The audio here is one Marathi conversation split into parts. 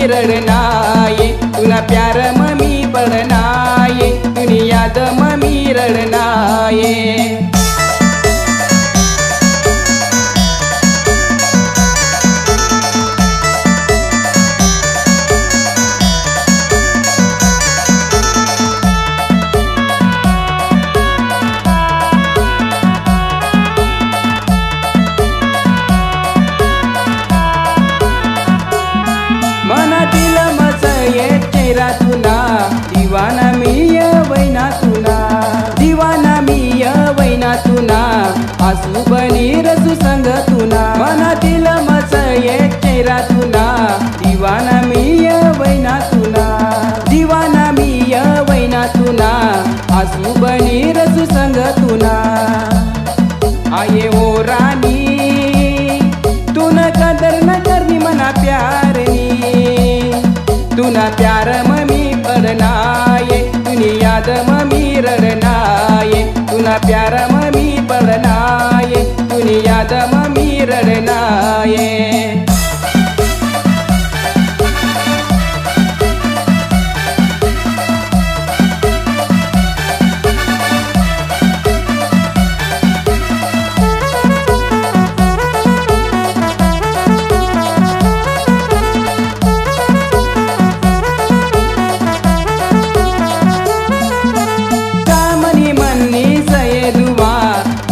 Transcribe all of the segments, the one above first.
पडनाये तुने याद रडनाये तुना प्यार ममी पडनाये तुनी याद ममी रडनाये ये तुला दिवाना मी वैना तुला दिवाना मी वैना तुला आसू बनी रसू संग तुला मनातील मस एक चेहरा तुला दिवाना मी वैना तुला दिवाना मी वैना तुला आसू बनी रसू संग तुला. आये ओ राणी तू न कदर न करनी मना प्यारनी तू न प्यार प्यार ममी पडनाये दुनिया याद ममी रडनाय।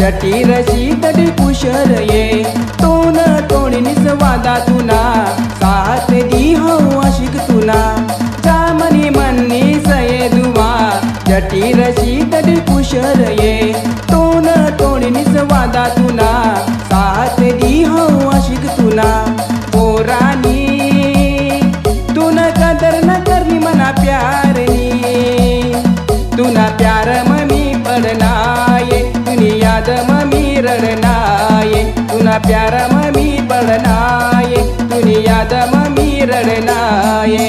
जटीर शीतटी कुशल ये. तोन तोडीनिस वादा तुना. साथ दी हो आशिक तुना. कामनी मन्नी सये दुवा. जटी रशी शीतटी कुशल ये. तोन तोडीनिस वादा तुना. साथ दी हो आशिक तुना. पोरानी प्यार मी पडनाये तुनी याद मी रडनाये।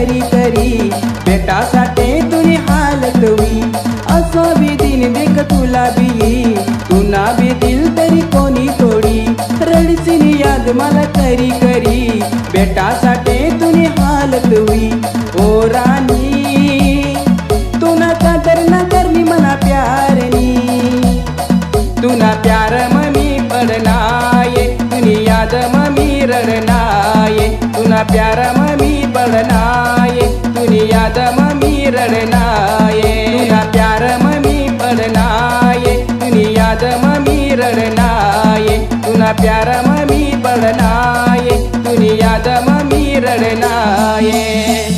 मला करी बेटासाठी तुनी हालत हुई. असो भी दिन देख तुला बी तुना भी दिल तरी कोणी तोडी. रडसिनी याद मला करी करी. बेटासाठी तुनी हालत हुई. ओ राणी तुना कदर न करनी मना प्यारनी तुना प्यार ममी तुनी याद ममी रडनाये. तुना प्यार रडनाये. तुना प्यार ममी पडनाये. तुनी याद ममी रडनाये. तुना प्यार ममी पडनाये. तुनी याद ममी रडनाये.